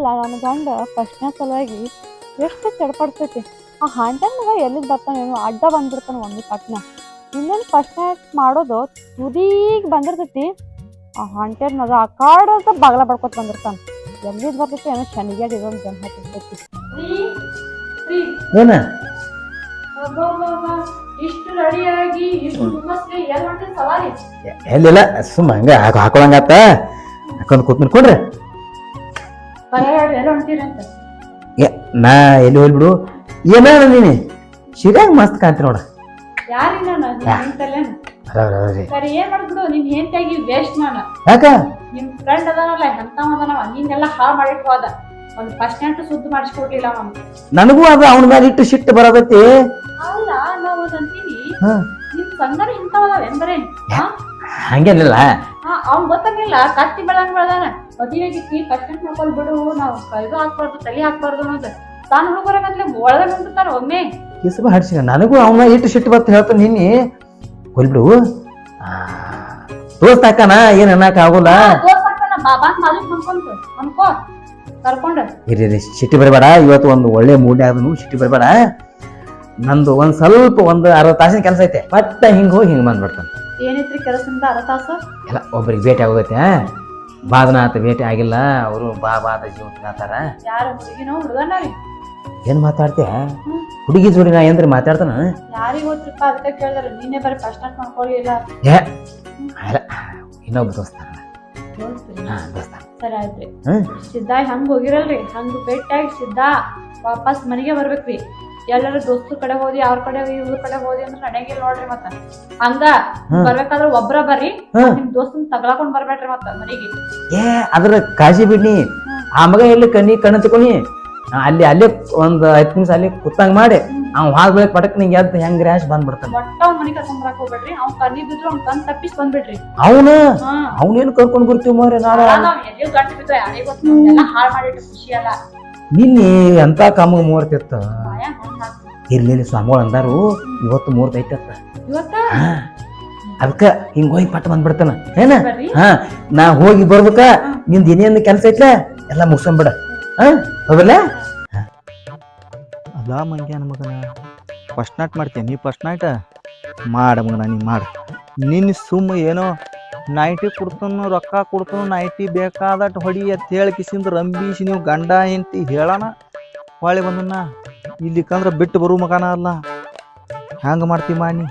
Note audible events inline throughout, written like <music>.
ಅಲ್ಲ ನನ್ನ ಗಂಡ ಪ್ರಶ್ನೆ ಸಲುವಾಗಿ ಎಷ್ಟು ಚಡ್ಪಡ್ತೈತಿ ಆ ಹಾಂಟನ್ ಮಗ ಎಲ್ಲಿಗೆ ಬರ್ತಾನೇನು ಅಡ್ಡ ಬಂದಿರ್ತಾನೆ ಒಂದು ಪಟ್ನ. ಇನ್ನೇನು ಫಸ್ಟ್ ನೈಟ್ ಮಾಡೋದು ತುದೀಗ್ ಬಂದಿರ್ತೈತಿ. ಆ ಹಾಂಟೆಡ್ ಮಗ ಆ ಕಾಡದ ಬಾಗ್ಲ ಬಡ್ಕೊತ ಬಂದಿರ್ತಾನ. ಎಲ್ಲಿದ್ ಬರ್ತೈತಿ ಏನೋ ಶನಿಗೆ ಇದೊಂದು ಜನ ಹಾಕಿರ್ತೈತಿ ಏನ? ಸವಾರಿ? ಎಲ್ಲಿಲ್ಲ? ಸುಮ್ಮ ಹಂಗ ಹಾಕೊಳಂಗತ್ತ ಹಾಕೊಂಡು ಹಾಕೊಂಡ್ ಕೂತ್ ಏ ನಾ ಎಲ್ಲಿ ಹೋಗ್ಬಿಡು ಏನ ನೀನೆ? ಶಿರ್ಯಾಗ ಮಸ್ತ್ ಕಾಂತಿ ನೋಡ. ನಾನು? ನಿನ್ ನಾನು ಯಾಕ? ನಿಮ್ ಫ್ರೆಂಡ್ ಅದಾನಲ್ಲ ಎಂತವ ಅದಾನವ? ನೀನೆಲ್ಲ ಹಾಳು ಹೋದ ಒಂದ್ ಫಸ್ಟ್ ನೈಟ್ ಸುದ್ದಿ ಮಾಡಿಸ್ಕೊಡ್ಲಿಲ್ಲ ಅವ್ನು ನನಗೂ ಅದು ಅವನ ಮೇಲೆ ಇಟ್ಟು ಸಿಟ್ಟು ಬರತೈತಿ ಅಲ್ಲ ನಾವು ಅಂತೀವಿ. ಹಾ. ನಿಮ್ ಸಂಗಡ ಇಂಥವದಾವ ಎಂದ್ರೆ ಹಂಗೇನಿಲ್ಲ ಅವ್ನ್ ಗೊತ್ತಾಗಿಲ್ಲ ಕತ್ತಿ ಬೆಳಂಗ್ ಬೆಳ್ದಾನ. ಮದುವೆಗಿತ್ತಿ ಫಸ್ಟ್ ನೈಟ್ ಬಿಡು ನಾವು ಕೈದು ಹಾಕ್ಬಾರ್ದು ತಲೆ ಹಾಕ್ಬಾರ್ದು ಅನ್ನೋದು. ತಾನು ಮತ್ತೆ ಒಳಗೆ ನಿಂತಿರ್ತಾರ ಒಮ್ಮೆ. ಕಿಸಬ ಹಡ್ಸಿನ ನನಗೂ ಅವನ ಇಟ್ಟು ಸಿಟ್ಟು ಬತ್ತ ಹೇಳ್ತಾನೆ ನಿನ್ನಿ. ಹೋಲ್ಬಿಡು ದೋಸ್ತ ಹಾಕನ ಏನ್ ಅನ್ನಕ್ ಆಗೋಲ್ಲ. ದೋಸ್ತ್ ಆಗ್ತಾನ ಬಾಬಾ ಮಾಲಿಕ್ ಅನ್ಕೊಂತ ಅನ್ಕೋ ಕರ್ಕೊಂಡ. ಇರಿ ಇರಿ ಸಿಟ್ಟಿ ಬರಬೇಡ ಇವತ್ತು ಒಂದು ಒಳ್ಳೆ ಮೂಡ್ ಆದನು ಸಿಟ್ಟಿ ಬರಬೇಡ. ನಂದು ಒಂದ್ ಸ್ವಲ್ಪ ಒಂದು ಅರ್ಧ ತಾಸಿನ ಕೆಲಸ ಐತೆ. ಮತ್ತೆ ಹಿಂಗ್ ಹೋಗಿ ಹಿಂಗ್ ಬಂದ್ಬಿಡ್ತಾನೆ. ಏನೈತ್ರಿ ಕೆಲಸದಿಂದ ಅರ್ಧ ತಾಸು? ಎಲ್ಲ ಒಬ್ರಿಗೆ ಭೇಟಿ ಆಗೋಗೈತೆ ಬಾದನ ಆತ ಭೇಟಿ ಆಗಿಲ್ಲ ಅವರು ಬಾ ಬಾದ ಜೀವ ತಿನ್ನತಾರ ಯಾರ ಹುಡುಗಿನೋ ಹುಡುಗನ ರೀ. ಏನ್ ಮಾತಾಡ್ತೀಯ? ಹುಡುಗಿ ಜೋಡಿ ನಾ ಏನ್ರಿ ಮಾತಾಡ್ತಾನ? ಯಾರಿಗ್ ಗೊತ್ತಿರಪ್ಪ ಅದಕ್ಕೆ ಕೇಳಿದ್ರೆ ನೀನೇ ಬರೀ ಫಸ್ಟ್ ನೈಟ್ ಮಾಡ್ಕೊಳ್ಳಿಲ್ಲ ಏ ಅಲ್ಲ ಇನ್ನೊಬ್ಬ ದೋಸ್ತ ನೋಡ್ತೀರಿ ಹಾ ದೋಸ್ತ. ಸರಿ ಆಯ್ತ್ರಿ. ಹ್ಮ್. ಸಿದ್ಧ ಹಂಗ ಹೋಗಿರಲ್ರಿ ಹಂಗ ಭೇಟಿಯಾಗಿ ಸಿದ್ಧ ವಾಪಸ್ ಮನೆಗೆ ಬರ್ಬೇಕ್ರಿ. ಎಲ್ಲರ ದೋಸ್ತರ ಕಡೆ ಹೋದಿ ಅವ್ರ ಕಡೆ ಇವ್ರ ಕಡೆ ಹೋದಿ ಅಂದ್ರೆ ನಡೆಯಂಗಿಲ್ಲ ನೋಡ್ರಿ ಮತ್ತ. ಹಂಗ. ಬರ್ಬೇಕಾದ್ರ ಒಬ್ರ ಬರ್ರಿ. ನಿಮ್ ದೋಸ್ತನ್ ತಗಲಾಕೊಂಡ್ ಬರ್ಬೇಡ್ರಿ ಮತ್ತ ಮನೆಗೆ. ಏ ಅದ್ರ ಕಾಳಜಿ ಬಿಡ್ನಿ. ಆ ಮಗ ಎಲ್ಲಿ ಕಣ್ಣಿ ಕಣ್ಣು ತಕೊನಿ ಅಲ್ಲಿ ಅಲ್ಲೇ ಒಂದ್ ಐದ್ ನಿಮಿಷ ಅಲ್ಲಿ ಕುತ್ತಂಗ್ ಮಾಡಿ ಅವ್ ಹಾಲ್ ಬೆಳಕ್ ಪಟಕ್ ನಿಂಗೆ ಎದ್ದು ಹೆಂಗ್ ರ್ಯಾಶ್ ಬಂದ್ಬಿಡ್ತಾನೆ. ಒಟ್ಟ ಅವ್ನ ಮನೆ ಕರ್ಕೊಂಡ್ ಬರಕ್ ಹೋಗ್ಬೇಡ್ರಿ. ಅವ್ನ್ ಕಣ್ಣಿ ಬಿದ್ರು ಅವ್ನ್ ಕಣ್ ತಪ್ಪಿಸ್ ಬಂದ್ಬಿಡ್ರಿ. ಅವನ? ಅವನೇನು ಕರ್ಕೊಂಡ್ ಬರ್ತೀವಿ ಮಾರೆ ನಾಳೆ? ನಾವ್ ಎಲ್ಲಿ ಗಂಟು ಗೊತ್ತು ಹಾಳ್ ಮಾಡಿಟ್ಟು ಖುಷಿ ಅಲ್ಲ. ನಿನ್ನೆ ಎಂತ ಕಾಮ ಮುಹೂರ್ತ ಇತ್ತ. ಇರ್ಲಿಲ್ಲ ಸ್ವಾಮಿಗಳು ಅಂದಾರು ಇವತ್ತು ಮುಹೂರ್ತ ಐತತ್ತ ಅತ್ತ ಹಾ. ಅದಕ್ಕ ಹಿಂಗ್ ಹೋಗಿ ಪಟ್ಟ ಬಂದ್ಬಿಡ್ತಾನ. ಏನ? ಹಾ ನಾ ಹೋಗಿ ಬರ್ಬೇಕ? ನಿಂದ ಏನೇನ್ ಕೆಲಸ ಐತ್ಲ? ಎಲ್ಲ ಮುಗಿಸ್ಕೊಂಬಿಡ ಹಾ ಹೋಗಲ್ಲ ಅಲ್ಲ ಮಂಗ್ಯಾನ ಮಗನ ಫಸ್ಟ್ ನಾಟ್ ಮಾಡ್ತೀನಿ. ನೀ ಫಸ್ಟ್ ನೈಟ್ ಮಾಡ ಮಗನ ನೀ ಮಾಡ. ನಿನ್ ಸುಮ್ಮ ಏನೋ ನೈಟಿ ಕೊಡ್ತನು ರೊಕ್ಕ ಕೊಡ್ತನು ನೈಟಿ ಬೇಕಾದಟ್ ಹೊಡಿ ಅಂತ ಹೇಳಿ ಕಿಸಿಂದ ರಂಬೀಸಿ ನೀವು ಗಂಡ ಹೆಂಡ್ತಿ ಹೇಳೋಣ. ಹೊಳೆ ಬಂದನ್ನ ಇಲ್ಲಿ ಕಂದ್ರ ಬಿಟ್ಟು ಬರು ಮಗನ ಅಲ್ಲ. ಹ್ಯಾಂಗ ಮಾಡ್ತಿ ಮಾಡಿ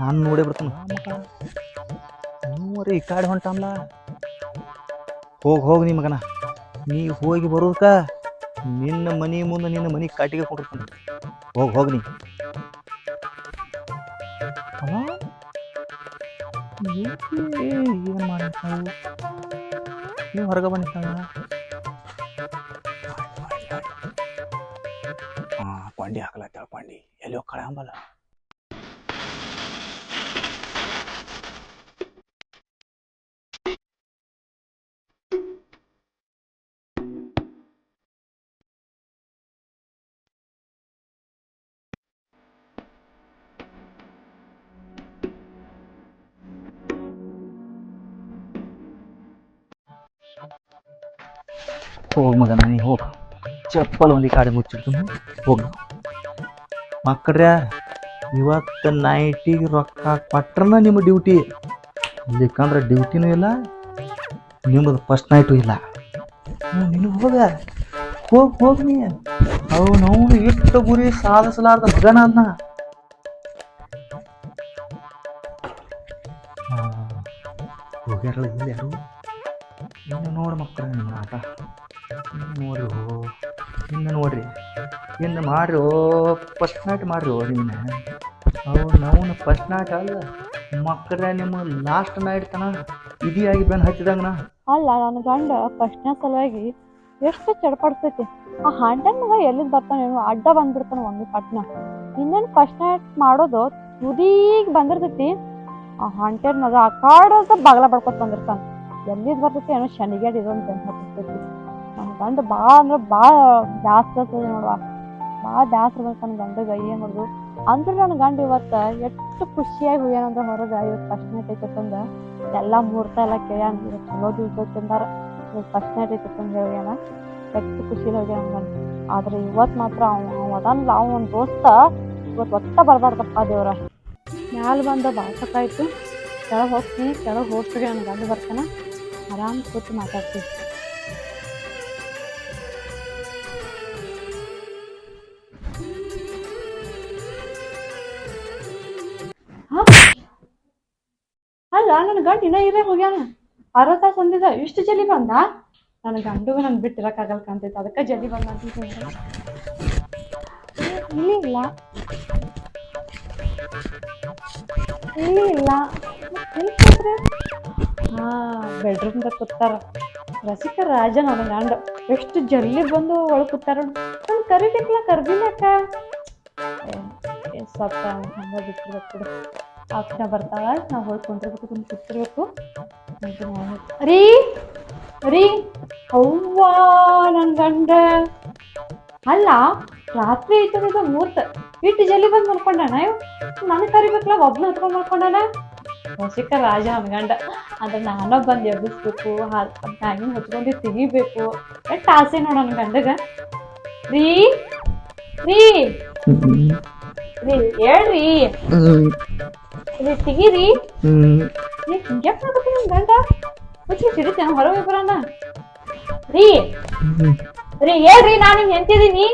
ನಾನು ನೋಡಿ ಬಿಡ್ತನು ನೋಡ್ರಿ ಈ ಕಾಡಿ ಹೊಂಟಲ್ಲ ಹೋಗಿ ಹೋಗಿ ನೀ ಮಗನ. ನೀ ಹೋಗಿ ಬರೋದಕ್ಕ ನಿನ್ನ ಮನಿ ಮುಂದೆ ನಿನ್ನ ಮನಿ ಕಾಟಿಗೆ ಕೊಡ್ತೀನಿ ಹೋಗಿ ಹೋಗಿ ನೀ. ಏನ್ ಮಾಡ್ತಾವು ನೀವು ಹೊರಗೆ ಬಂದಿತ್ತಾವ ಹಾ ಪಾಂಡಿ ಹಾಕಲತ್ತಾಳ ಪಾಂಡಿ ಎಲ್ಲಿ ಹೋಗಿ ಹೋಗ್ ಮಗನ ನೀ ಹೋಗಿ ಚಪ್ಪಲ್ ಒಂದು ಕಾಡಿ ಮುಚ್ಚಿಡ್ತು ಹೋಗ ಮಕ್ಕಳ್ರೆ ಇವತ್ತು ನೈಟಿಗೆ ರೊಕ್ಕ ಕೊಟ್ರನ ನಿಮ್ಮ ಡ್ಯೂಟಿ ಇಲ್ಲಿಕಂದ್ರೆ ಡ್ಯೂಟಿನೂ ಇಲ್ಲ ನಿಮ್ಮದು ಫಸ್ಟ್ ನೈಟು ಇಲ್ಲ ನೀನು ಹೋಗ ಹೋಗಿ ಹೋಗ ನೀ ಅವು ನಾವು ಎಷ್ಟು ಗುರಿ ಸಾಧಿಸಲಾರ್ದ ಮಗನ ಅದನ್ನ ಹೋಗ್ಯಾರಲ್ಲ ಇಲ್ಲ ಯಾರು ನೋಡು ಮಕ್ಕಳ ನಿಮ್ಮ ಆಟ. ನೋಡ್ರಿ ಇನ್ನು ನೋಡ್ರಿ. ಇನ್ನು ಮಾಡ್ರಿ ಫಸ್ಟ್ ನೈಟ್ ಮಾಡ್ರಿ ನೀನು. ಅವು ನಾವು ಫಸ್ಟ್ ನೈಟ್ ಅಲ್ಲ. ಮಕ್ಕಳ ನಿಮ್ಮ ಲಾಸ್ಟ್ ನೈಟ್ ತನ ಇದಿಯಾಗಿ ಬೆನ್ ಹಚ್ಚಿದಂಗನ ಅಲ್ಲ, ನನ್ನ ಗಂಡ ಫಸ್ಟ್ನ ಸಲುವಾಗಿ ಎಷ್ಟು ಚಡಪಡಿಸ್ತೈತಿ ಆ ಹಾಂಟನ್ ಮಗ ಎಲ್ಲಿದ್ ಬರ್ತಾನೇನು ಅಡ್ಡ ಬಂದ್ಬಿಡ್ತಾನೆ ಒಂದು ಪಟ್ನ. ಇನ್ನೇನು ಫಸ್ಟ್ ನೈಟ್ ಮಾಡೋದು ತುದೀಗ್ ಬಂದಿರ್ತೈತಿ. ಆ ಹಾಂಟೆಡ್ ಮಗ ಆ ಕಾಡದ ಬಗಲ ಬಡ್ಕೊತ ಬಂದಿರ್ತಾನೆ. ಎಲ್ಲಿದ್ ಬರ್ತೈತಿ ಏನೋ ಶನಿಗ್ಯಾಡ್ ಇದೊಂದು ಅಂತ ಹತ್ತಿರ್ತೈತಿ ನನ್ನ ಗಂಡ ಭಾಳ ಅಂದ್ರೆ ಭಾಳ ಜಾಸ್ತಿ ಆಗ್ತದೆ ನೋಡುವ. ಭಾಳ ಬ್ಯಾಸ್ರ ಬರ್ತಾನ ಗಂಡಗ ಏನು ಹೊಡೆದು ಅಂದ್ರೆ ನನ್ನ ಗಂಡ ಇವತ್ತು ಎಷ್ಟು ಖುಷಿಯಾಗಿ ಹೋಗ್ಯಾನಂದ್ರೆ ಹೊರಗೆ ಇವತ್ತು ಫಸ್ಟ್ ನೈಟ್ ಐತಂದ ಎಲ್ಲ ಮುಹೂರ್ತ ಎಲ್ಲ ಕೇಳ್ಯಾನ ಇವತ್ತು ಚಲೋ ದಿವಸ ತಿಂದಾರ ಫಸ್ಟ್ ನೈಟ್ ಐತಿ ಅಂತ ಹೇಳ್ಯಾನ. ಎಷ್ಟು ಖುಷಿ ಹೋಗ್ಯಾನ ಗಂಡ. ಆದ್ರೆ ಇವತ್ತು ಮಾತ್ರ ಅವ ಅದನ್ನ ಅವನ ದೋಸ್ತ ಇವತ್ತು ಒಟ್ಟ ಬರಬಾರ್ದಪ್ಪ ದೇವ್ರ. ಮ್ಯಾಲ ಬಂದ ಬಾಸಕ್ಕಾಯ್ತು ಕೆಳಗೆ ಹೋಗ್ತೀನಿ, ಕೆಳಗೆ ಹೋಗ್ತೀವಿ ನನ್ನ ಗಂಡು ಬರ್ತಾನ. ಆರಾಮ್ ಕೂತು ಮಾತಾಡ್ತೀವಿ ನನ್ನ ಗಂಡ ಇನ್ನ ಇರೇ ಹೋಗ್ಯಾನ. ಅರ್ಧ ತಾಸು ಅಂದಿದ ಇಷ್ಟು ಜಲ್ದಿ ಬಂದ? ನನ್ನ ನನ್ ಬಿಟ್ಟಿರಕ್ಕಾಗಲ್ಲ ಕಾಣ್ತೈತೆ. ಅದಕ್ಕೆ ಜಲ್ದಿ ಬಂದ ಅಂತ ಇಲ್ಲಿ ಇಲ್ಲ ಇಲ್ಲಿ ಇಲ್ಲ? ಹಾ ಕೂತಾರ. ರಸಿಕ ರಾಜ ನನ್ನ ಗಂಡ. ಎಷ್ಟು ಜಲ್ದಿ ಬಂದು ಒಳ ಕೂತಾರ ನಾನು ಕರಿಬೇಕಲ್ಲ ಕರ್ದಿಲ್ಲ ಅಕ್ಕ. ಸ್ವಲ್ಪ ಹಂಗ ಬಿಟ್ಟಿರ್ಬೇಕು ಬಿಡು ಬರ್ತಾವ ನಾವು ಹೋಗಿ ಕುಂತಿರ್ಬೇಕು ತುಂಬ ಕುತ್ತಿರ್ಬೇಕು ರೀ ರೀ ಅವ್ವಾ ನನ್ ಗಂಡ. ಅಲ್ಲ ರಾತ್ರಿ ಐತದ ಮೂರ್ತ. ಇಟ್ಟು ಜಲ್ಲಿ ಬಂದು ಮಾಡ್ಕೊಂಡಾನ ಇವ್? ನನಗೆ ಕರಿಬೇಕಲ್ಲ ಒಬ್ನ ಹತ್ಕೊಂಡ್ ಮಾಡ್ಕೊಂಡಾನ? ರಸಿಕ ರಾಜ ನನ್ ಗಂಡ. ಅಂದ್ರೆ ನಾನ ಬಂದು ಎಬ್ಬಿಸ್ಬೇಕು ಹ್ಯಾಂಗಿನ ಹೊತ್ಕೊಂಡು ತೆಗಿಬೇಕು. ಎಷ್ಟು ಆಸೆ ನೋಡ ನನ್ ಗಂಡಗ. ರೀ ರೀ. ರೀ ಹೇಳ್ರಿ. ತೆಗೀರಿ. ಹ್ಮ್. ಮಾಡ್ಬೇಕು ನಿಮ್ ಗಂಡ? ಮುಚ್ಚಿ ಸಿಡಿತೇನೆ ಹೊರಗೆ ಬರೋಣ ರೀ. ರೀ ಹೇಳ್ರಿ ನಾನು ನಿಮ್ ಎಂತಿದೀನಿ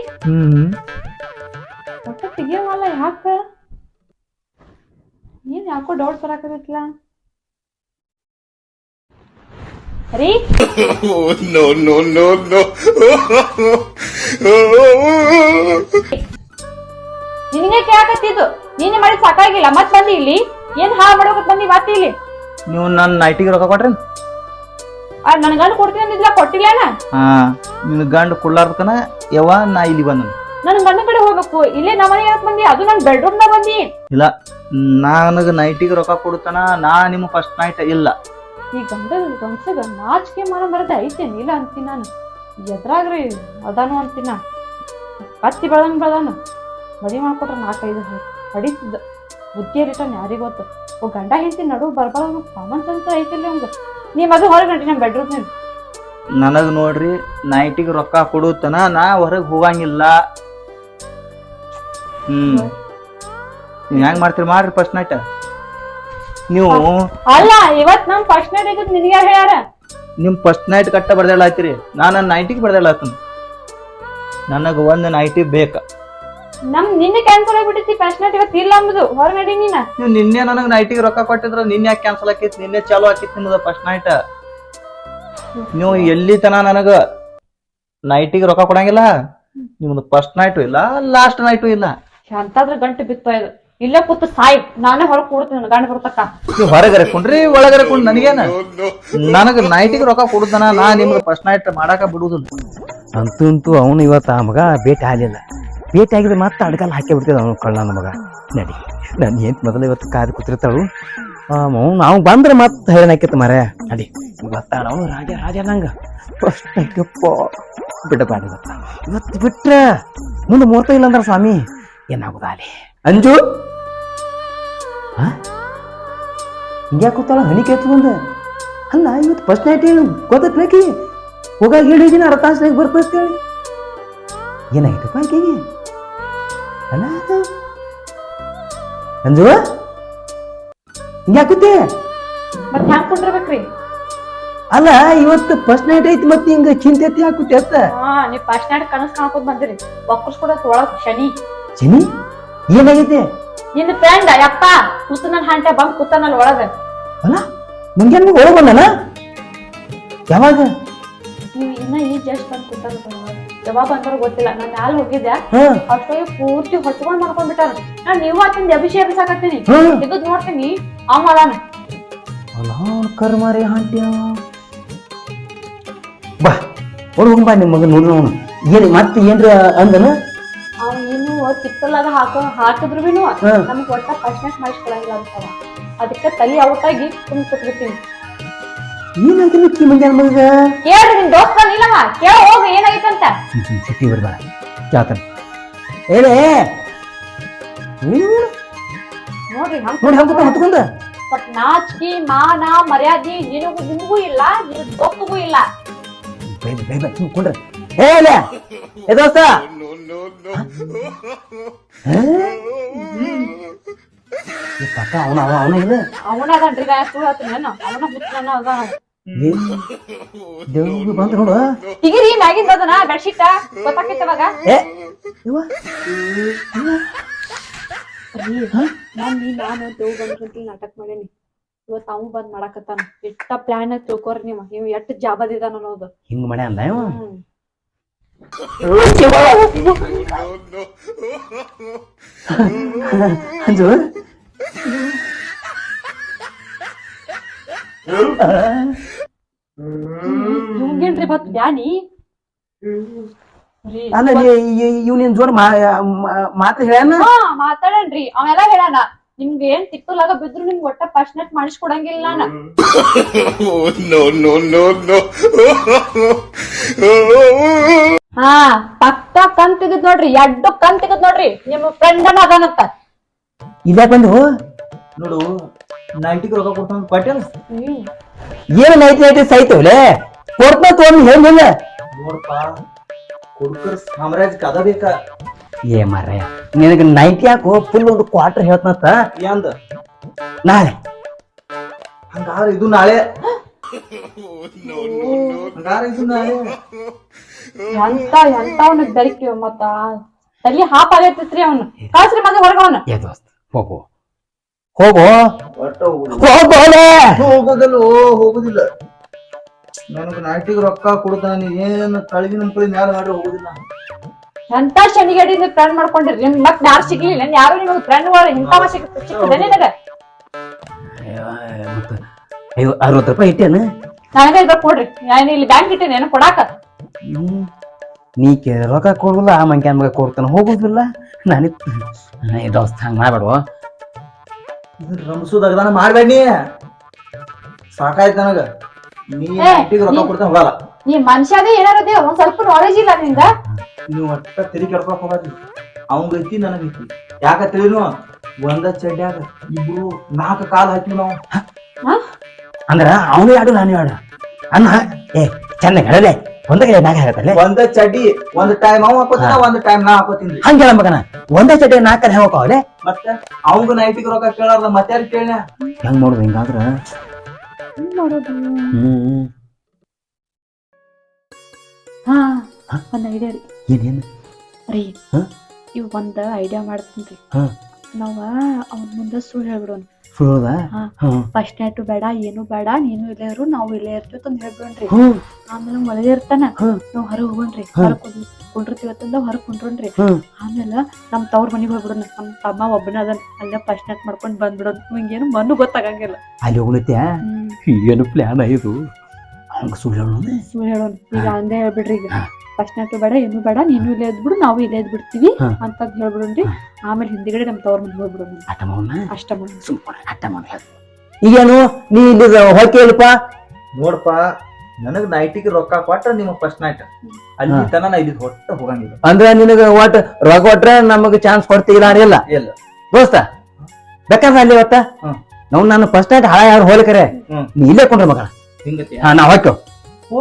ಒಟ್ಟ ತೆಗಿಯವಲ್ಲ ಯಾಕ? ಏನ್ ಯಾಕೋ ಡೌಟ್ ಬರಾಕತ್ತೈತ್ಲ? ರೀ. No no no no no. <laughs> ನಿನಗೆ ಕೇಳಕತ್ತಿದ್ದು. ನೀನೆ ಮಾಡಿ ಸಾಕಾಗಿಲ್ಲ. ಮತ್ ಬಂದಿ ಇಲ್ಲಿ? ಏನ್ ಹಾಳು ಮಾಡೋಕತ್ ಬಂದಿ ಮತ್ತೆ ಇಲ್ಲಿ? ನೀವು ನನ್ನ ನೈಟಿಗೆ ರೊಕ್ಕ ಕೊಟ್ರಿ ಆ ನನ್ ಗಂಡ ಕೊಡ್ತೀನಿ ಅಂದಿದ್ಲ ಕೊಟ್ಟಿಲ್ಲೇನ ಹಾ ನಿನ್ನ ಗಂಡ ಕುಳ್ಳಾರ್ದಕನ ಯವ್ವ ನಾ ಇಲ್ಲಿ ಬಂದನು. ನನ್ ಗಂಡ ಕಡೆ ಹೋಗ್ಬೇಕು. ಇಲ್ಲೇ ನಮ್ಮನೆ ಯಾಕೆ ಬಂದಿ? ಅದು ನನ್ ಬೆಡ್ರೂಮ್ನ ಬಂದಿ. ಇಲ್ಲ ನನಗೆ ನೈಟಿಗೆ ರೊಕ್ಕ ಕೊಡ್ತಾನ ನಾ ನಿಮ್ಮ ಫಸ್ಟ್ ನೈಟ್ ಇಲ್ಲ. ಈ ಗಂಡ ಗಂಡಸಗ ನಾಚಿಕೆ ಮಾಡೋ ಬರದ ಐತೆ ಇಲ್ಲ ಅಂತೀನಿ ನಾನು. ಎದ್ರಾಗ್ರಿ ಅದಾನು ಅಂತೀನಿ ನಾ ಕತ್ತಿ ಬೆಳದಂಗ್ ಮದಿ ಮದುವೆ ಮಾಡ್ಕೊಟ್ರೆ ನಾಲ್ಕೈದು ಹೊಡಿತಿದ್ದ ಬುದ್ಧಿ ರಿಟರ್ನ್ ಯಾರಿಗೂ ಗೊತ್ತು? ಓ ಗಂಡ ಹೆಂಡತಿ ನಡು ಬರ್ಬಾರ ಕಾಮನ್ ಸೆನ್ಸ್ ಐತಿಲ್ಲ ಅವ್ಗೆ ನೀ ಹೊರಗೆ ನಡ್ರಿ ನಮ್ಮ ಬೆಡ್ರೂಮ್ ನನಗೆ ನೋಡ್ರಿ ನೈಟಿಗೆ ರೊಕ್ಕ ಕೊಡುತ್ತನ ನಾ ಹೊರಗೆ ಹೋಗಂಗಿಲ್ಲ. ಹ್ಮ್. ನೀವ್ ಹೆಂಗ್ ಮಾಡ್ತೀರಿ? ಮಾಡ್ರಿ ಫಸ್ಟ್ ನೈಟ್ ನೀವು ಅಲ್ಲ ಇವತ್ ನಮ್ ಫಸ್ಟ್ ನೈಟ್ ಇದ್ದದ್ ನಿನಗೆ ಯಾರ್ ಹೇಳ್ಯಾರ? ನಿಮ್ ಫಸ್ಟ್ ನೈಟ್ ಕಟ್ಟ ಬರ್ದೇಳಾಯ್ತಿರಿ ನಾನು ನೈಟಿಗೆ ಬರ್ದೇಳಾತನ ನನಗೆ ಒಂದು ನೈಟಿ ಬೇಕ. ನಮ್ ನಿನ್ನೆ ಕ್ಯಾನ್ಸಲ್ ಆಗ್ಬಿಟ್ಟೈತಿ ಫಸ್ಟ್ ನೈಟ್ ಇವತ್ತು ಇಲ್ಲ ಅಂಬುದು. ಹೊರ ನಡಿ ನೀನ. ನೀವು ನಿನ್ನೆ ನನಗೆ ನೈಟಿಗೆ ರೊಕ್ಕ ಕೊಟ್ಟಿದ್ರ ನಿನ್ನೆ ಯಾಕೆ ಕ್ಯಾನ್ಸಲ್ ಆಕೈತಿ ನಿನ್ನೆ ಚಾಲು ಆಕೈತಿ ನಿಮ್ದು ಫಸ್ಟ್ ನೈಟ್ ನೀವು ಎಲ್ಲಿ ತನ ನನಗ ನೈಟಿಗೆ ರೊಕ್ಕ ಕೊಡಂಗಿಲ್ಲ. ನಿಮ್ದು ಫಸ್ಟ್ ನೈಟು ಇಲ್ಲ ಲಾಸ್ಟ್ ನೈಟು ಇಲ್ಲ. ಎಂತಾದ್ರೂ ಗಂಟೆ ಬಿತ್ತ ಇದು. ಇಲ್ಲೇ ಕೂತು ಸಾಯಿ. ನಾನೇ ಹೊರಗೆ ಕೊಡ್ತೀನಿ ಗಂಡ ಬರ್ತಕ್ಕ. ನೀವು ಹೊರಗರೆ ಕುಂಡ್ರಿ ಒಳಗರೆ ಕುಂಡ್ ನನಗೇನ? ನನಗ ನೈಟಿಗೆ ರೊಕ್ಕ ಕೊಡುದನ ನಾ ನಿಮ್ಗೆ ಫಸ್ಟ್ ನೈಟ್ ಮಾಡಾಕ ಬಿಡುದಿಲ್ಲ. ಅಂತೂ ಅಂತೂ ಅವನು ಇವತ್ತು ಆ ಮಗ ಭೇಟಿ ಆಗಲಿಲ್ಲ. ಭೇಟಿ ಆಗಿದ್ರೆ ಮತ್ತೆ ಅಡ್ಕಲ್ ಹಾಕಿ ಬಿಡ್ತೀವಿ ಅವನು ಕಳ್ಳ ನಮಗ ಮಗ. ನಡಿ. ನಾನು ಏನು ಮೊದಲು ಇವತ್ತು ಕಾದು ಕೂತಿರ್ತಾಳು? ನಾವು ಬಂದ್ರೆ ಮತ್ತೆ ಹೈರಾಣ ಹಾಕಿತ್ತು ಮರ. ನಡಿ. ಇವತ್ತಾನ ಅವನು ರಾಜ ರಾಜ ನಂಗೆ. ಫಸ್ಟ್ ನೈಟಪ್ಪ ಬಿಡಬಾರ್ದು ಇವತ್ತು ಇವತ್ತು ಬಿಟ್ರೆ ಮುಂದೆ ಮುಹೂರ್ತ ಇಲ್ಲ ಅಂದ್ರೆ ಸ್ವಾಮಿ. ಏನಾಗುದ ಅಲ್ಲಿ? ಅಂಜು? ಹಿಂಗ್ಯಾಕೆ ಕೂತಾಳ? ಹಣಿ ಕೇತು ಬಂದ. ಅಲ್ಲ, ಇವತ್ತು ಫಸ್ಟ್ ನೈಟ್ ಗೊತ್ತೈತ್ಲಕಿ ಹೋಗಾಗಿ ಹೇಳಿದ್ದೀನಿ ಅರ್ಧ ತಾಸ್ನಾಗ ಬರ್ತೈತೆ ಹೇಳಿ ಏನಾಯ್ತಪ್ಪ ಆಕೆಗೆ? ಅಲ್ಲ ಅಂಜು ಹಿಂಗ್ಯಾಕುತ್ತೆ ಮತ್ ಹ್ಯಾಂಗ್ ಕುಂಡ್ರಬೇಕ್ರಿ ಅಲ್ಲ ಇವತ್ತು ಫಸ್ಟ್ ನೈಟ್ ಐತಿ ಮತ್ತೆ ಹಿಂಗ ಚಿಂತೆ ಎತ್ತಿ ಹಾಕುತ್ತೆ ಅತ್ತ? ಹಾ ನೀವ್ ಫಸ್ಟ್ ನೈಟ್ ಕನಸ್ ಕಾಣ್ಕೊತ ಬಂದಿರಿ. ಒಕ್ಕರ್ಸ್ಕೊಡತ್ ಒಳಗ್ ಶನಿ. ಶನಿ? ಏನಾಗೈತೆ? ನಿನ್ನ ಫ್ರೆಂಡ್ ಯಪ್ಪ ಕೂತು ನನ್ ಹಂಟೆ ಬಂದ್ ಕೂತಾನಲ್ಲ ಒಳಗ. ಅಲ್ಲ ಮುಂಜಾನೆ ಒಳಗೆ ಬಂದನ? ಯಾವಾಗ? ನೀವು ಇನ್ನ ಈ ಜಸ್ಟ್ ಬಂದ್ ಕೂತಾನ ಯಾವಾಗ ಬಂದಾರ ಗೊತ್ತಿಲ್ಲ. ನಾನ್ ಮ್ಯಾಲ ಹೋಗಿದ್ದೆ. ಹಾ. ಅಷ್ಟೊಳಗೆ ಪೂರ್ತಿ ಹೊಚ್ಕೊಂಡ್ ಮಾಡ್ಕೊಂಡ್ ಬಿಟ್ಟಾರ ನಾನ್ ನೀವು ಆತಿಂದ ಅಭಿಷೇಕ ಸಾಕತ್ತೀನಿ. ಹ್ಮ್. ತೆಗೆದ್ ನೋಡ್ತೀನಿ. ಅವ ಅದಾನ ಅಲ್ಲ ಅವ್ನ ಕರ್ಮಾರಿ ಹಾಂಟ್ಯ ಬಾ ಒಳಗೆ ಬಾ ನಿಮ್ಮ ಮಗ ನೋಡ್ರಿ ಅವನು. ಏನು ಮತ್ತೆ ಏನ್ರ ಅಂದನ? ಅವ್ ಏನು ಕಿತ್ತಲಾಗ ಹಾಕೋ ಹಾಕಿದ್ರು ಬಿನು ಹ್ಮ್. ನಮ್ಗ್ ಒಟ್ಟ ಫಸ್ಟ್ ಮಾಡಿಸ್ಕೊಳಂಗಿಲ್ಲ ಅಂತವ. ಅದಕ್ಕೆ ತಲೆ ಔಟ್ ಆಗಿ ತುಂಬ ಕೂತ್ಬಿಡ್ತೀನಿ. ಏನಾಗಿಲ್ಲ ಕಿ ಮಂಜಾನ ಮಗ ಕೇಳ್ರಿ ನಿನ್ ದೋಸ್ತ ಬಂದಿಲ್ಲವ ಕೇಳ ಹೋಗ ಏನಾಗೈತಂತ ಸುಮ್ ಸುಮ್ ಸಿಟ್ಟಿ ಬರ್ಬೇಡ ಕೇಳ್ತಾನೆ ಏನೇ ನೋಡ್ರಿ ನೋಡಿ ಹಂಗ ಹತ್ಕೊಂಡ. ಬಟ್ ನಾಚಿಕೆ ಮಾನ ಮರ್ಯಾದೆ ನಿನಗೂ ನಿಮಗೂ ಇಲ್ಲ ನಿನ್ ದೋಸ್ತಗೂ ಇಲ್ಲ. ಬೈ ಬೈ ಬೈ ಸುಮ್ ಕೊಂಡ್ರೆ. ಏ ಇಲ್ಲ. ಏ ದೋಸ್ತ. ಪಕ್ಕ ಅವನ ಅವ ಅವನ ಇಲ್ಲ? ಅವನ ಅದನ್ರಿ ನಾ ಸುಳ್ಳು ಹೇಳ್ತೀನಿ ಏನು? ಅವನ ಹುಚ್ಚನ ಅದಾನ. ದೇವ್ರು ಬಂತ ನೋಡು. ತೆಗಿರಿ ಮ್ಯಾಗಿಂದ ಅದನ ಬೆಡ್ಶೀಟ? ಗೊತ್ತಾಕೈತೆ ಅವಾಗ ಏ ಇವ? ಮೊನ್ನೆ ನಾನು ದೇವ್ ನಾಟಕ ಮಾಡೇನಿ. ಇವತ್ತು ಅವ್ ಬಂದ್ ಮಾಡಾಕತ್ತಾನ. ಎಷ್ಟ ಪ್ಲಾನ್ ತಿಳ್ಕೊರಿ ನೀವು. ಇವ್ ಎಷ್ಟ್ ಜಾಬದಿದಾನ ಅನ್ನೋದು ಹಿಂಗ್ ಮಾಡ್ಯ ಅಂದ ಇವ. <laughs> ಅಂಜು ಇವಂಗೇನ್ರಿ ಮತ್ ಬ್ಯಾನಿ ಅಲ್ಲ ಇವ್ ನಿನ್ ಜೋಡ್ ಮಾತು ಹೇಳ್ಯಾನ? ಮಾತಾಡನ್ರಿ. ಅವೆಲ್ಲ ಹೇಳಾನ ನಿಮ್ಗೆ ಏನ್ ತಿಕ್ಕಲಾಗ ಬಿದ್ರು ನಿಮ್ಗೆ ಒಟ್ಟ ಫಸ್ಟ್ ನಟ್ ಮಾಡಿಸ್ಕೊಡಂಗಿಲ್ಲ ನಾನು. ಹಾ ಪಕ್ಕ ಕಣ್ ತೆಗದ್ ನೋಡ್ರಿ ಎಡ್ಡು ಕಣ್ ತೆಗದ್ ನೋಡ್ರಿ ನಿಮ್ ಫ್ರೆಂಡ್ ಅದಾನಂತ ಇದ್ಯಾಕ್ ಬಂದು ನೋಡು ನೈಂಟಿಗೆ ರೊಕ್ಕ ಕೊಡ್ತಾನ ಪಾಟೀಲ್ ಹ್ಮ್. ಏನ್ ನೈಟ್ ನೈಟ್ ಸಾಯ್ತೇವಲೆ ಕೊಡ್ತಾ ತೊಗೊಂಡ್ ಹೇಳಿಲ್ಲ ನೋಡಪ್ಪ ಹುಡುಗರ ಸಾಮ್ರಾಜ್ಯಕ್ಕೆ ಅದ ಬೇಕ? ಏ ಮಾರಾಯ ನಿನಗೆ ನೈಟ್ ಯಾಕೋ ಫುಲ್ ಒಂದು ಕ್ವಾರ್ಟರ್ ಹೇಳ್ತನತ್ತ ಎಂದ? ನಾಳೆ. ಹಂಗಾರ ಇದು ನಾಳೆ. ಹಂಗಾರ ಇದು ನಾಳೆ? ಎಂತ ಮತ್ತ ತಲಿ ಹಾಪ್ ಆಗೈತಿತ್ರಿ ಅವ್ನು. ಕಳ್ಸ್ರಿ ಮತ್ತೆ ಹೊರಗ ಅವನ. ಏ ದೋಸ್ತ ಹೋಗು. ಹೋಗು. ಒಟ್ಟ ಹೋಗುದಿಲ್ಲ ಹೋಗೋಲೆ. ಹೋಗೋದಿಲ್ಲ ಹೋಗುದಿಲ್ಲ. ನನಗೆ ನೈಟಿಗೆ ರೊಕ್ಕ ಕೊಡ್ತಾನ ನೀ ಏನ್ ಕಳಗಿನ ಕಡೆ ಮ್ಯಾಲ ಮಾಡಿ ಹೋಗುದಿಲ್ಲ. ಎಂತ ನೀವು ಫ್ರೆಂಡ್ ಮಾಡ್ಕೊಂಡಿರಿ. ನಿಮ್ ಮತ್ ಯಾರು ಸಿಗ್ಲಿಲ್ಲ ಯಾರು ನಿಮ್ಗೆ ಫ್ರೆಂಡ್ಗಳು ಇಂಥವ ಸಿಕ್ ಸಿಕ್ಕಿದೆ ನಿನಗ. ಮತ್ತ ಐವ ಅರವತ್ತು ರೂಪಾಯಿ ಇಟ್ಟೇನು? ನನಗ ಇದ್ರ ಕೊಡ್ರಿ. ನಾನು ಇಲ್ಲಿ ಬ್ಯಾಂಕ್ ಇಟ್ಟೇನೆ ಏನು ಕೊಡಾಕ. ಹ್ಮ್. ನೀ ಕೇ ರೊಕ್ಕ ಕೊಡುದಿಲ್ಲ ಆ ಮಂಕ್ಯಾನ್ ಮಗ ಕೊಡ್ತಾನ ಹೋಗುದಿಲ್ಲ. ನಾನಿ ದೋಸ್ತ ಹಂಗ ಮಾಡ್ಬೇಡವ. ಇದನ್ನ ರಮಸುದಾಗದಾನ ಮಾಡ್ಬೇಡ ನೀ. ಸಾಕಾಯ್ತು ನನಗ. ನೀ ಏ, ರೊಕ್ಕ ನೀ- ಕೊಡ್ತಾನ ಹೋಗಲ್ಲ. ನೀ ಮನುಷ್ಯದೇ ಏನಾರದೇ ಒಂದ್ ಸ್ವಲ್ಪ ನಾಲೆಜ್ ಇಲ್ಲ ನಿಂದ. ನೀವು ಒಟ್ಟ ತೆರಿ ಕೆಡ್ಕೊಳಕ್ ಹೋಗ್ರಿ ಅವಂಗ ಐತಿ ನನಗ ಐತಿ. ಯಾಕ ತಿಳಿನು? ಒಂದ ಚಡ್ಡ್ಯಾಗ ಇಬ್ರು ನಾಲ್ಕು ಕಾಲ್ ಹಾಕಿ ನಾವು. ಅಂದ್ರ ಅವನು ಯಾಡು ನಾನು ಯಾಡು ಅನ್ನ ಏ ಚಂದ ಹೇಳಲೆ. ಒಂದ ಕೈ ನಾಗ ಹಾಕತ್ತಲ್ಲ ಒಂದ ಚಡ್ಡಿ ಒಂದ್ ಟೈಮ್ ಅವ್ ಹಾಕೋತಿನ ಒಂದ್ ಟೈಮ್ ನಾ ಹಾಕೋತೀನಿ. ಹಂಗ ಹೇಳ ಮಗನ. ಚಡ್ಡಿ ನಾಲ್ಕರ ಹೋಗವಲೆ ಮತ್ತೆ? ಅವಂಗ ನೈಟಿಗೆ ರೊಕ್ಕ ಕೇಳಾರ್ದ ಮತ್ತೆ ಯಾರು ಕೇಳ ಹೆಂಗ್ ಮಾಡುದು ಹಿಂಗಾದ್ರ? ಹ್ಮ್. ಹಾ? ಒಂದ್ ಐಡಿಯಾ ರೀ. ಏನೇನು ರೀ ಹಾ? ಇವ್ ಒಂದ ಐಡಿಯಾ ಮಾಡ್ತೀನಿ ಹಾ. ನಾವ ಅವನ್ ಮುಂದೆ ಸುಳ್ಳು ಹೇಳ್ಬಿಡೋಣ. ಹಾ. ಫಸ್ಟ್ ನೈಟ್ ಬೇಡ ಏನು ಬೇಡ ನೀನು ಇಲ್ಲೇ ಇರು ನಾವು ಇಲ್ಲೇ ಇರ್ತೀವಿ ಅಂತ ಹೇಳ್ಬಿಡ್ರಿ ಆಮೇಲೆ ಒಳಗೆ ಇರ್ತಾನ ಹ್ಮ್. ನಾವ್ ಹೊರಗೆ ಹೋಗೋಣ್ರಿ ಹ್ಮ್. ಹೊರಗ್ ಕುಂಡಿರ್ತೀವತ್ತಂದ ಹೊರಗ್ ಕುಂಡ್ರೋಣ್ರಿ ಹ್ಮ್. ಆಮೇಲೆ ನಮ್ಮ ತವ್ರ ಮನಿಗ್ ಹೋಗ್ಬಿಡೋಣ. ನಮ್ ತಮ್ಮ ಒಬ್ಬನ ಅದನ್ ಅಲ್ಲೇ ಫಸ್ಟ್ ನೈಟ್ ಮಾಡ್ಕೊಂಡ್ ಬಂದ್ಬಿಡೋದು ಹಿಂಗೇನು ಮಣ್ಣು ಗೊತ್ತಾಗಂಗಿಲ್ಲ. ಅಲ್ಲಿ ಹೋಗ್ಲತ್ಯಾ ಹ್ಮ್. ಏನು ಪ್ಲಾನ್ ಇದು ಹಂಗ ಸುಳ್ಳು ಹೇಳೋಣ? ಸುಳ್ಳು ಹೇಳೋಣ. ಈಗ ಅಂದೇ ಹೇಳ್ಬಿಡ್ರಿ ಈಗ. ಹಾ. ಫಸ್ಟ್ ನೈಟ್ ಬೇಡ ಏನು ಬೇಡ ನೀನು ಇಲ್ಲೇ ಇದ್ಬಿಡು ನಾವು ಇಲ್ಲೇ ಇದ್ಬಿಡ್ತೀವಿ ಹಾ. ಅಂತ ಹೇಳ್ಬಿಡ್ರಿ ಆಮೇಲೆ ಹಿಂದಿಗಡೆ ನಮ್ಮ ತವ್ರ ಮುಂದೆ ಹೋಗ್ಬಿಡೋಣ. ಅಷ್ಟ ಸುಮ್ಮನೆ ಈಗೇನು ನೀ ಇಲ್ಲಿ ಹೊಕ್ಕೆ ಹೇಳಪ್ಪ ನೋಡಪ್ಪ ನನಗ್ ನೈಟಿಗೆ ರೊಕ್ಕ ಕೊಟ್ರ ನಿಮ್ಗೆ ಫಸ್ಟ್ ನೈಟ್ ಅಲ್ಲಿ. ತನ ನಾ ಇಲ್ಲಿ ಹೊಟ್ಟ ಹೋಗಂಗಿಲ್ಲ. ಅಂದ್ರೆ ನಿನಗ ಒಟ್ ರೊಕ್ಕ ಕೊಟ್ರೆ ನಮಗ ಚಾನ್ಸ್ ಕೊಡ್ತೀಲ್ಲ ಇಲ್ಲ ಇಲ್ಲ. ದೋಸ್ತ ಬೇಕಾದ್ರೆ ಅಲ್ಲಿ ಇವತ್ತ? ಹ್ಮ್. ನಾವು ನಾನು ಫಸ್ಟ್ ನೈಟ್ ಹಾಳ ಯಾರು ಹೋಲಿಕರೆ ಹ್ಮ್. ನೀ ಇಲ್ಲೇ ಕೊಂಡ್ರ ಮಗ ಹಿಂಗತಿ. ಹಾ ನಾ ಹೊಕ್ಕೋ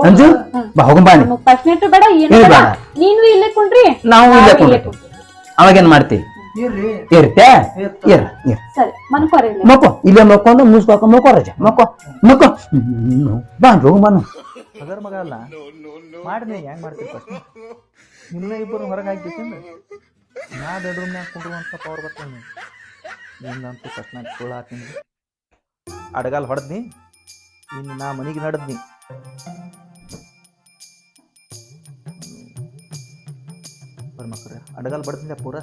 ಅಂಜು ಬಾ ಹೋಗಂಬಾ ನೀ. ನಮಗ್ ಫಸ್ಟ್ ನೈಟ್ ಬೇಡ ಏನು ಬೇಡ. ಬೇಡ ನೀನು ಇಲ್ಲೇ ಕುಂಡ್ರಿ. ನಾವು ಇಲ್ಲೇ ಕುಂಡ್ರಿ. ಅವಾಗ ಏನ್ ಮಾಡ್ತಿ? ಇರ್ರಿ. ಇರ್ತೆ ಇರ್ತ. ಇರ್ ಇರ್. ಸರಿ ಮನ್ಕೋರಿ ಇಲ್ಲೇ. ಮಕ್ಕೋ ಇಲ್ಲೇ ಮಕ್ಕೊಂಡು ಮುಸ್ಕೋಕ ಮಕ್ಕೋ ರಜ ಅದರ ಮಗ ಅಲ್ಲ. ಹೆಂಗ್ ಮಾಡ್ತೀವಿ ಫಸ್ಟ್ ನಿಮ್ಮನ್ನ ಇಬ್ಬರು ಹೊರಗೆ ಹಾಕಿಸಿಂದ ನಾ ಬೆಡ್ರೂಮ್ನಾಗ ಕುಂಡ್ರುವಂತ ಪವರ್ ಬರ್ತಾನೆ ನಿಂದಂತೂ ಫಸ್ಟ್ ನೈಟ್ ಸುಳ್ಳು ಹಾಕಿನಿ ಅಡಗಾಲ್ ಹೊಡೆದ್ನಿ ಇನ್ನು ನಾ ಮನೆಗೆ ನಡೆದ್ನಿ ಬರ್ಮಕ್ರೆ ಅಡಗಲ್ ಬಡ್ದಿಲ್ಲ ಪೂರ?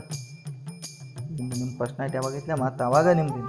ನಿಮ್ಮ ನಿಮ್ಮ ಫಸ್ಟ್ ನೈಟ್ ಯಾವಾಗ ಮತ್ತು ಮತ್ತೆ ಅವಾಗ ನಿಮ್ದು